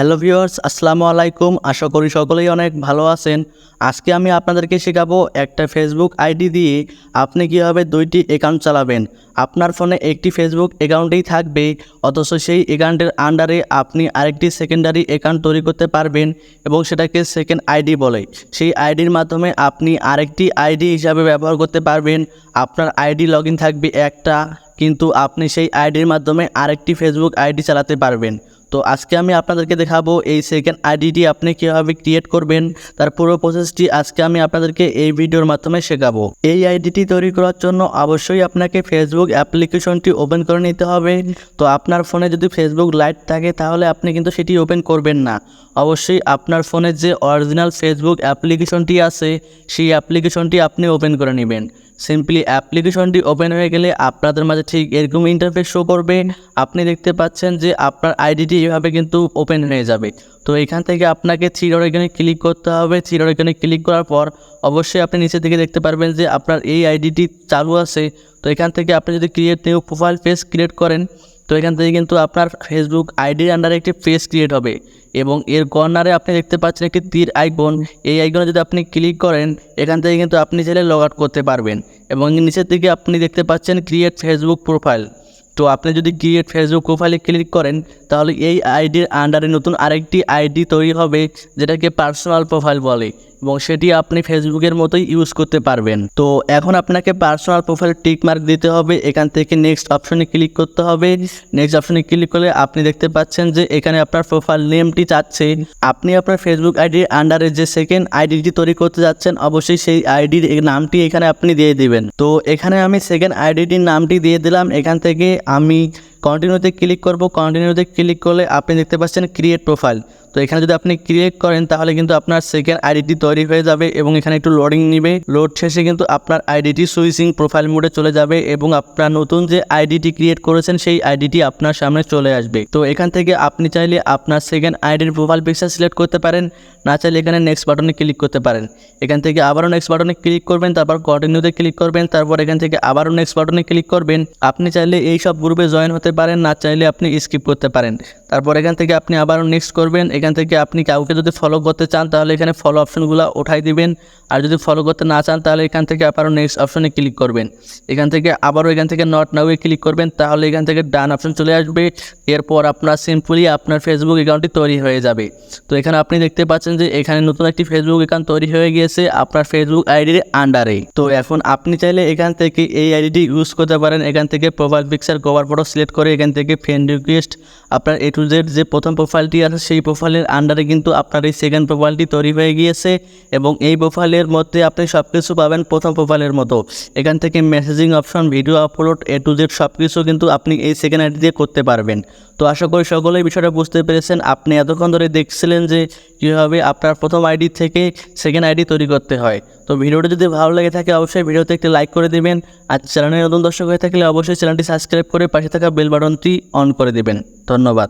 Hello viewers, আসসালামু আলাইকুম। আশা করি সকলেই অনেক ভালো আছেন। আজকে আমি আপনাদেরকে শেখাবো একটা ফেসবুক আইডি দিয়ে আপনি কীভাবে দুইটি অ্যাকাউন্ট চালাবেন। আপনার ফোনে একটি ফেসবুক অ্যাকাউন্টেই থাকবে, অথচ সেই অ্যাকাউন্টের আন্ডারে আপনি আরেকটি সেকেন্ডারি অ্যাকাউন্ট তৈরি করতে পারবেন এবং সেটাকে সেকেন্ড আইডি বলে। সেই আইডির মাধ্যমে আপনি আরেকটি আইডি হিসাবে ব্যবহার করতে পারবেন। আপনার আইডি লগ থাকবে একটা, কিন্তু আপনি সেই আইডির মাধ্যমে আরেকটি ফেসবুক আইডি চালাতে পারবেন। তো আজকে আমি আপনাদেরকে দেখাবো এই সেকেন্ড আইডিটি আপনি কীভাবে ক্রিয়েট করবেন, তার পুরো প্রসেসটি আজকে আমি আপনাদেরকে এই ভিডিওর মাধ্যমে শেখাবো। এই আইডিটি তৈরি করার জন্য অবশ্যই আপনাকে ফেসবুক অ্যাপ্লিকেশনটি ওপেন করে নিতে হবে। তো আপনার ফোনে যদি ফেসবুক লাইট থাকে, তাহলে আপনি কিন্তু সেটি ওপেন করবেন না। অবশ্যই আপনার ফোনের যে অরিজিনাল ফেসবুক অ্যাপ্লিকেশনটি আছে, সেই অ্যাপ্লিকেশনটি আপনি ওপেন করে নেবেন। সিম্পলি অ্যাপ্লিকেশনটি ওপেন হয়ে গেলে আপনাদের মাঝে ঠিক এরকম ইন্টারফেস শো করবে। আপনি দেখতে পাচ্ছেন যে আপনার আইডিটি এভাবে কিন্তু ওপেন হয়ে যাবে। তো এখান থেকে আপনাকে ডট এখানে ক্লিক করতে হবে। ডট এখানে ক্লিক করার পর অবশ্যই আপনি নিচে থেকে দেখতে পারবেন যে আপনার এই আইডিটি চালু আছে। তো এখান থেকে আপনি যদি create new profile page create করেন তো এখান থেকে কিন্তু আপনার ফেসবুক আইডির আন্ডারে একটি পেজ ক্রিয়েট হবে এবং এর কর্নারে আপনি দেখতে পাচ্ছেন একটি তীর আইকন এই আইকনে যদি আপনি ক্লিক করেন, এখান থেকে কিন্তু আপনি চাইলে লগ আউট করতে পারবেন এবং নিচের দিকে আপনি দেখতে পাচ্ছেন ক্রিয়েট ফেসবুক প্রোফাইল তো আপনি যদি ক্রিয়েট ফেসবুক প্রোফাইলে ক্লিক করেন, তাহলে এই আইডির আন্ডারে নতুন আরেকটি আইডি তৈরি হবে, যেটাকে পার্সোনাল প্রোফাইল বলে। এবং সেটি আপনি ফেসবুকের মতোই ইউজ করতে পারবেন। তো এখন আপনাকে পার্সোনাল প্রোফাইল টিক মার্ক দিতে হবে। এখান থেকে নেক্সট অপশনে ক্লিক করতে হবে। নেক্সট অপশনে ক্লিক করলে আপনি দেখতে পাচ্ছেন যে এখানে আপনার প্রোফাইল নেমটি চাচ্ছে আপনি আপনার ফেসবুক আইডির আন্ডারে যে সেকেন্ড আইডিটি তৈরি করতে যাচ্ছেন, অবশ্যই সেই আইডির নামটি এখানে আপনি দিয়ে দিবেন। তো এখানে আমি সেকেন্ড আইডিটির নামটি দিয়ে দিলাম। এখান থেকে আমি কন্টিনিউতে ক্লিক করব। কন্টিনিউতে ক্লিক করলে আপনি দেখতে পাচ্ছেন ক্রিয়েট প্রোফাইল তো এখানে যদি আপনি ক্রিয়েট করেন, তাহলে কিন্তু আপনার সেকেন্ড আইডিটি তৈরি হয়ে যাবে এবং এখানে একটু লোডিং নিবে। লোড শেষে কিন্তু আপনার আইডিটি সুইচিং প্রোফাইল মোডে চলে যাবে এবং আপনার নতুন যে আইডিটি ক্রিয়েট করেছেন, সেই আইডিটি আপনার সামনে চলে আসবে। তো এখান থেকে আপনি চাইলে আপনার সেকেন্ড আইডির প্রোফাইল পিকচার সিলেক্ট করতে পারেন। না চাইলে এখানে নেক্সট বাটনে ক্লিক করতে পারেন। এখান থেকে আবারও নেক্সট বাটনে ক্লিক করবেন, তারপর কন্টিনিউতে ক্লিক করবেন, তারপর এখান থেকে আবারও নেক্সট বাটনে ক্লিক করবেন। আপনি চাইলে এই সব গ্রুপে জয়েন হতে পারেন, না চাইলে আপনি স্কিপ করতে পারেন। তারপর এখান থেকে আপনি আবারও নেক্সট করবেন। এখান থেকে আপনি কাউকে যদি ফলো করতে চান, তাহলে এখানে ফলো অপশনগুলো উঠাই দিবেন। আর যদি ফলো করতে না চান, তাহলে এখান থেকে আবারও নেক্সট অপশনে ক্লিক করবেন। এখান থেকে আবারও এখান থেকে নট নাউয়ে ক্লিক করবেন, তাহলে এখান থেকে ডান অপশন চলে আসবে। এরপর আপনার সিম্পলি আপনার ফেসবুক অ্যাকাউন্টটি তৈরি হয়ে যাবে। তো এখানে আপনি দেখতে পাচ্ছেন যে এখানে নতুন একটি ফেসবুক অ্যাকাউন্ট তৈরি হয়ে গিয়েছে, আপনার ফেসবুক আইডির আন্ডারে তো এখন আপনি চাইলে এখান থেকে এই আইডিটি ইউজ করতে পারেন। এখান থেকে profile picture cover photo select করে এখান থেকে ফ্রেন্ড রিকোয়েস্ট আপনার এ টু জেড যে প্রথম প্রোফাইলটি আছে, সেই প্রোফাইলের আন্ডারে কিন্তু আপনার এই সেকেন্ড প্রোফাইলটি তৈরি হয়ে গিয়েছে এবং এই প্রোফাইলের মধ্যে আপনি সব কিছু পাবেন প্রথম প্রোফাইলের মতো। এখান থেকে messaging option video upload A to Z সব কিছু কিন্তু আপনি এই সেকেন্ড আইডি দিয়ে করতে পারবেন। তো আশা করি সকলেই বিষয়টা বুঝতে পেরেছেন। আপনি এতক্ষণ ধরে দেখছিলেন যে কীভাবে আপনার প্রথম আইডি থেকে সেকেন্ড আইডি তৈরি করতে হয়। তো ভিডিওটা যদি ভালো লাগে থাকে, অবশ্যই ভিডিওতে একটি লাইক করে দিবেন। আর চ্যানেলে নতুন দর্শক হয়ে থাকলে অবশ্যই চ্যানেলটি সাবস্ক্রাইব করে পাশে থাকা বেল বাটনটি অন করে দেবেন। ধন্যবাদ।